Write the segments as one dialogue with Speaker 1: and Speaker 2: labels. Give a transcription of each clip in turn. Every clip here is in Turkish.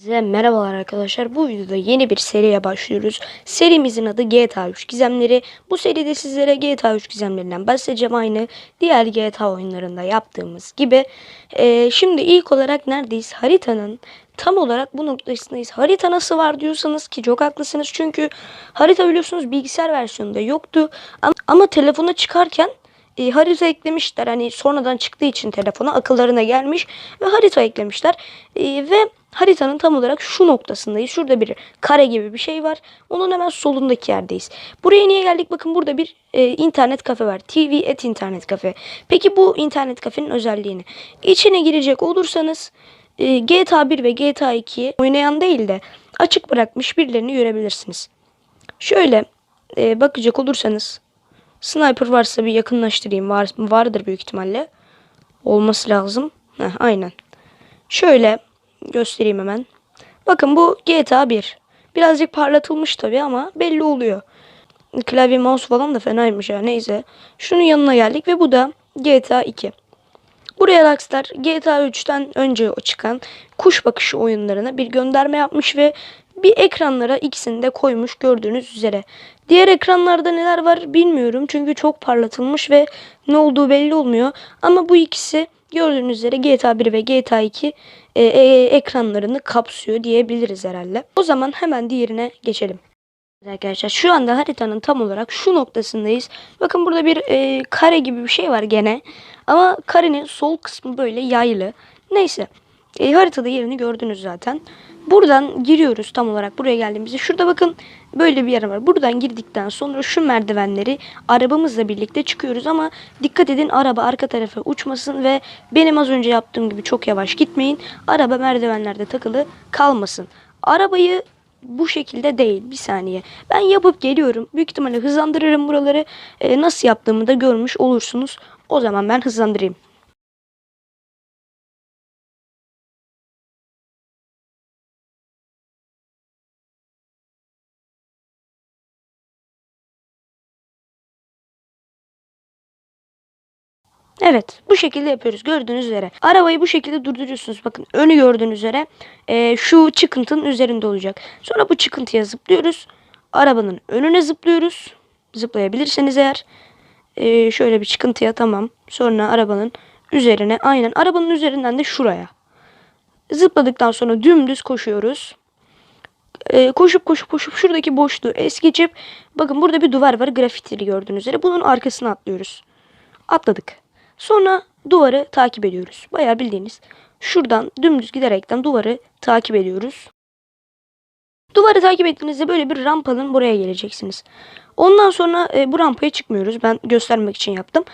Speaker 1: Size merhabalar arkadaşlar. Bu videoda yeni bir seriye başlıyoruz. Serimizin adı GTA 3 Gizemleri. Bu seride sizlere GTA 3 gizemlerinden bahsedeceğim aynı diğer GTA oyunlarında yaptığımız gibi. Ee, şimdi ilk olarak neredeyiz? Haritanın tam olarak bu noktasındayız. Harita nasıl var diyorsanız ki çok haklısınız. Çünkü harita biliyorsunuz bilgisayar versiyonunda yoktu. Ama, ama telefona çıkarken e, harita eklemişler. Hani sonradan çıktığı için telefona akıllarına gelmiş ve harita eklemişler. E, ve haritanın tam olarak şu noktasındayız. Şurada bir kare gibi bir şey var. Onun hemen solundaki yerdeyiz. Buraya niye geldik? Bakın burada bir e, internet kafe var. TV et internet kafe. Peki bu internet kafenin özelliğini. İçine girecek olursanız e, GTA 1 ve GTA 2 oynayan değil de açık bırakmış birilerini görebilirsiniz. Şöyle e, bakacak olursanız Sniper varsa bir yakınlaştırayım. Var, vardır büyük ihtimalle. Olması lazım. Heh, aynen. Şöyle göstereyim hemen. Bakın bu GTA 1. Birazcık parlatılmış tabi ama belli oluyor. Klavye mouse falan da fenaymış ya neyse. Şunun yanına geldik ve bu da GTA 2. Buraya Rockstar GTA 3'ten önce çıkan kuş bakışı oyunlarına bir gönderme yapmış ve bir ekranlara ikisini de koymuş gördüğünüz üzere. Diğer ekranlarda neler var bilmiyorum çünkü çok parlatılmış ve ne olduğu belli olmuyor. Ama bu ikisi gördüğünüz üzere GTA 1 ve GTA 2 e, e, ekranlarını kapsıyor diyebiliriz herhalde. O zaman hemen diğerine geçelim. Arkadaşlar şu anda haritanın tam olarak şu noktasındayız. Bakın burada bir e, kare gibi bir şey var gene. Ama karenin sol kısmı böyle yaylı. Neyse. E, haritada yerini gördünüz zaten. Buradan giriyoruz tam olarak buraya geldiğimizde. Şurada bakın böyle bir yer var. Buradan girdikten sonra şu merdivenleri arabamızla birlikte çıkıyoruz ama dikkat edin araba arka tarafa uçmasın ve benim az önce yaptığım gibi çok yavaş gitmeyin. Araba merdivenlerde takılı kalmasın. Arabayı bu şekilde değil. Bir saniye. Ben yapıp geliyorum. Büyük ihtimalle hızlandırırım buraları. E, nasıl yaptığımı da görmüş olursunuz. O zaman ben hızlandırayım. Evet bu şekilde yapıyoruz gördüğünüz üzere. Arabayı bu şekilde durduruyorsunuz. Bakın önü gördüğünüz üzere e, şu çıkıntının üzerinde olacak. Sonra bu çıkıntıya zıplıyoruz. Arabanın önüne zıplıyoruz. Zıplayabilirseniz eğer. E, şöyle bir çıkıntıya tamam. Sonra arabanın üzerine aynen arabanın üzerinden de şuraya. Zıpladıktan sonra dümdüz koşuyoruz. E, koşup koşup koşup şuradaki boşluğu es geçip bakın burada bir duvar var grafitili gördüğünüz üzere. Bunun arkasına atlıyoruz. Atladık. Sonra duvarı takip ediyoruz. Bayağı bildiğiniz şuradan dümdüz giderekten duvarı takip ediyoruz. Duvarı takip ettiğinizde böyle bir rampanın buraya geleceksiniz. Ondan sonra e, bu rampaya çıkmıyoruz. Ben göstermek için yaptım.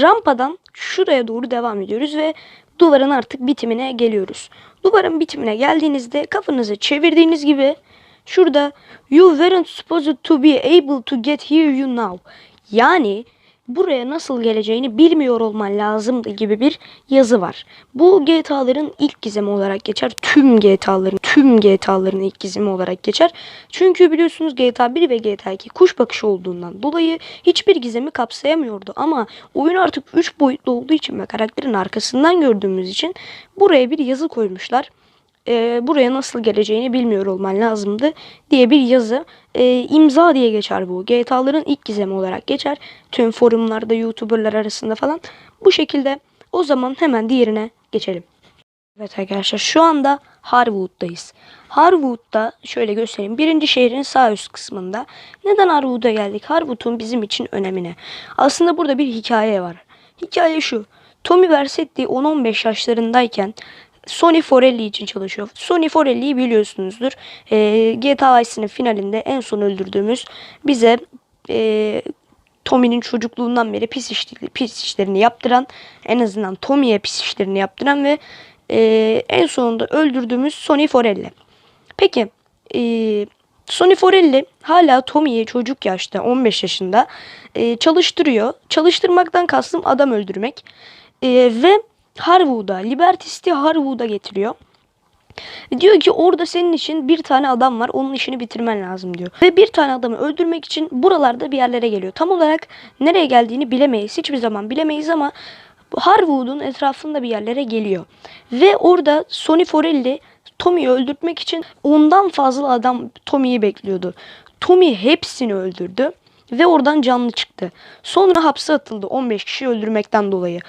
Speaker 1: Rampadan şuraya doğru devam ediyoruz ve duvarın artık bitimine geliyoruz. Duvarın bitimine geldiğinizde kafanızı çevirdiğiniz gibi şurada you weren't supposed to be able to get here you now. Yani buraya nasıl geleceğini bilmiyor olman lazımdı gibi bir yazı var. Bu GTA'ların ilk gizemi olarak geçer. Tüm GTA'ların, tüm GTA'ların ilk gizemi olarak geçer. Çünkü biliyorsunuz GTA 1 ve GTA 2 kuş bakışı olduğundan dolayı hiçbir gizemi kapsayamıyordu. Ama oyun artık 3 boyutlu olduğu için ve karakterin arkasından gördüğümüz için buraya bir yazı koymuşlar e, buraya nasıl geleceğini bilmiyor olman lazımdı diye bir yazı. E, imza diye geçer bu. GTA'ların ilk gizemi olarak geçer. Tüm forumlarda, YouTuber'lar arasında falan. Bu şekilde o zaman hemen diğerine geçelim. Evet arkadaşlar şu anda Harwood'dayız. Harwood'da şöyle göstereyim. Birinci şehrin sağ üst kısmında. Neden Harwood'a geldik? Harwood'un bizim için önemine. Aslında burada bir hikaye var. Hikaye şu. Tommy Vercetti 10-15 yaşlarındayken Sony Forelli için çalışıyor. Sony Forelli'yi biliyorsunuzdur. E, GTA Vice'nin finalinde en son öldürdüğümüz bize e, Tommy'nin çocukluğundan beri pis, işleri, pis işlerini yaptıran, en azından Tommy'ye pis işlerini yaptıran ve e, en sonunda öldürdüğümüz Sony Forelli. Peki, e, Sony Forelli hala Tommy'yi çocuk yaşta, 15 yaşında e, çalıştırıyor. Çalıştırmaktan kastım adam öldürmek. E, ve Harwood'a, Liberty City Harwood'a getiriyor. Diyor ki orada senin için bir tane adam var. Onun işini bitirmen lazım diyor. Ve bir tane adamı öldürmek için buralarda bir yerlere geliyor. Tam olarak nereye geldiğini bilemeyiz. Hiçbir zaman bilemeyiz ama Harwood'un etrafında bir yerlere geliyor. Ve orada Sony Forelli Tommy'yi öldürtmek için ondan fazla adam Tommy'yi bekliyordu. Tommy hepsini öldürdü ve oradan canlı çıktı. Sonra hapse atıldı 15 kişi öldürmekten dolayı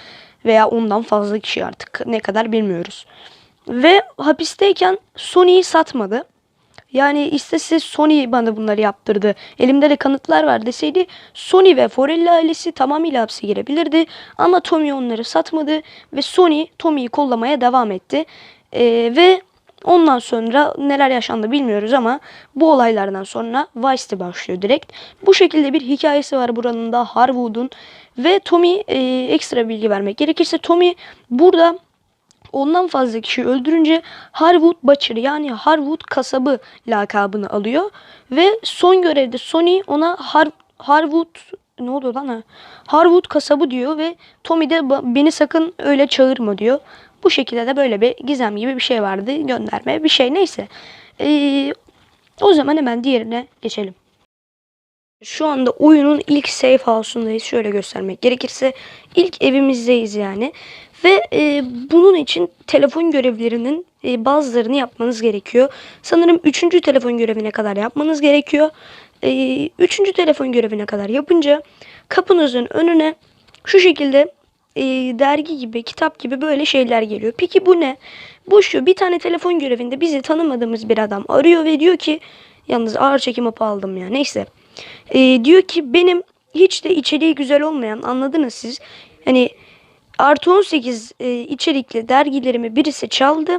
Speaker 1: veya ondan fazla kişi artık ne kadar bilmiyoruz. Ve hapisteyken Sony'yi satmadı. Yani istese Sony bana bunları yaptırdı. Elimde de kanıtlar var deseydi Sony ve Forelli ailesi tamamıyla hapse girebilirdi. Ama Tommy onları satmadı ve Sony Tommy'yi kollamaya devam etti. Ee, ve ondan sonra neler yaşandı bilmiyoruz ama bu olaylardan sonra Vice'de başlıyor direkt. Bu şekilde bir hikayesi var buranın da Harwood'un ve Tommy e, ekstra bilgi vermek gerekirse Tommy burada ondan fazla kişi öldürünce Harwood Butcher yani Harwood kasabı lakabını alıyor. Ve son görevde Sony ona Har Harwood ne oluyor lan ha? Harwood kasabı diyor ve Tommy de "Ba- beni sakın öyle çağırma diyor. Bu şekilde de böyle bir gizem gibi bir şey vardı. Gönderme bir şey neyse. Ee, o zaman hemen diğerine geçelim. Şu anda oyunun ilk safe house'undayız. Şöyle göstermek gerekirse ilk evimizdeyiz yani. Ve e, bunun için telefon görevlerinin e, bazılarını yapmanız gerekiyor. Sanırım 3. telefon görevine kadar yapmanız gerekiyor. 3. telefon görevine kadar yapınca kapınızın önüne şu şekilde e, dergi gibi, kitap gibi böyle şeyler geliyor. Peki bu ne? Bu şu bir tane telefon görevinde bizi tanımadığımız bir adam arıyor ve diyor ki yalnız ağır çekim hapı aldım ya neyse. E, diyor ki benim hiç de içeriği güzel olmayan anladınız siz. Hani artı 18 e, içerikli dergilerimi birisi çaldı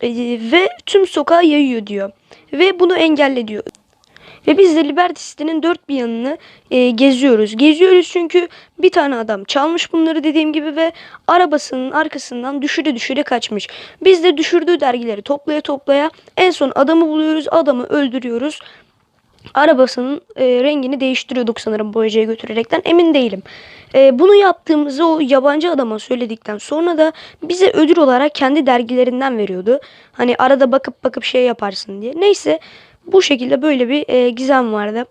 Speaker 1: e, ve tüm sokağa yayıyor diyor. Ve bunu engelle diyor. Ve biz de Liberty City'nin dört bir yanını e, geziyoruz. Geziyoruz çünkü bir tane adam çalmış bunları dediğim gibi ve arabasının arkasından düşüre düşüre kaçmış. Biz de düşürdüğü dergileri toplaya toplaya en son adamı buluyoruz, adamı öldürüyoruz. Arabasının e, rengini değiştiriyorduk sanırım boyacıya götürerekten emin değilim. E, bunu yaptığımızı o yabancı adama söyledikten sonra da bize ödül olarak kendi dergilerinden veriyordu. Hani arada bakıp bakıp şey yaparsın diye. Neyse bu şekilde böyle bir e, gizem vardı.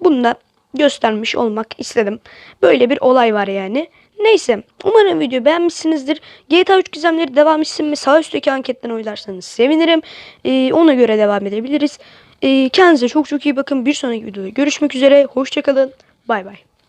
Speaker 1: Bunu da göstermiş olmak istedim. Böyle bir olay var yani. Neyse umarım videoyu beğenmişsinizdir. GTA 3 gizemleri devam etsin mi? Sağ üstteki anketten oylarsanız sevinirim. E, ona göre devam edebiliriz. E, kendinize çok çok iyi bakın. Bir sonraki videoda görüşmek üzere. Hoşçakalın. Bay bay.